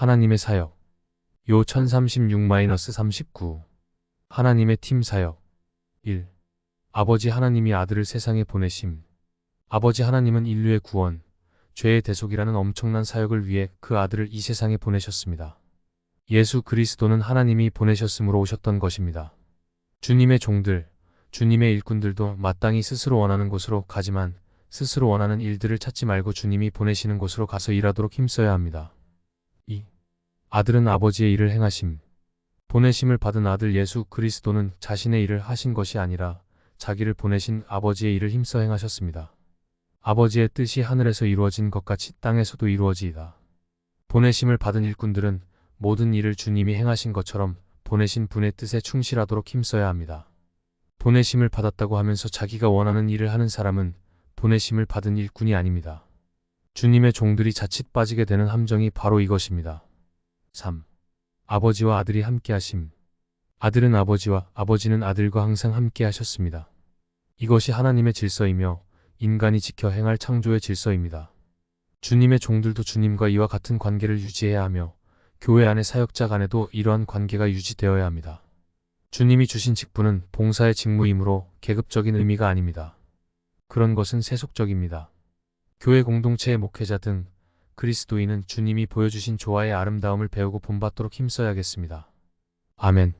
하나님의 사역. 요 1036-39. 하나님의 팀 사역. 1. 아버지 하나님이 아들을 세상에 보내심. 아버지 하나님은 인류의 구원, 죄의 대속이라는 엄청난 사역을 위해 그 아들을 이 세상에 보내셨습니다. 예수 그리스도는 하나님이 보내셨으므로 오셨던 것입니다. 주님의 종들, 주님의 일꾼들도 마땅히 스스로 원하는 곳으로 가지만 스스로 원하는 일들을 찾지 말고 주님이 보내시는 곳으로 가서 일하도록 힘써야 합니다. 2. 아들은 아버지의 일을 행하심. 보내심을 받은 아들 예수 그리스도는 자신의 일을 하신 것이 아니라 자기를 보내신 아버지의 일을 힘써 행하셨습니다. 아버지의 뜻이 하늘에서 이루어진 것 같이 땅에서도 이루어지이다. 보내심을 받은 일꾼들은 모든 일을 주님이 행하신 것처럼 보내신 분의 뜻에 충실하도록 힘써야 합니다. 보내심을 받았다고 하면서 자기가 원하는 일을 하는 사람은 보내심을 받은 일꾼이 아닙니다. 주님의 종들이 자칫 빠지게 되는 함정이 바로 이것입니다. 3. 아버지와 아들이 함께 하심. 아들은 아버지와 아버지는 아들과 항상 함께 하셨습니다. 이것이 하나님의 질서이며 인간이 지켜 행할 창조의 질서입니다. 주님의 종들도 주님과 이와 같은 관계를 유지해야 하며 교회 안의 사역자 간에도 이러한 관계가 유지되어야 합니다. 주님이 주신 직분은 봉사의 직무이므로 계급적인 의미가 아닙니다. 그런 것은 세속적입니다. 교회 공동체의 목회자 등 그리스도인은 주님이 보여주신 조화의 아름다움을 배우고 본받도록 힘써야겠습니다. 아멘.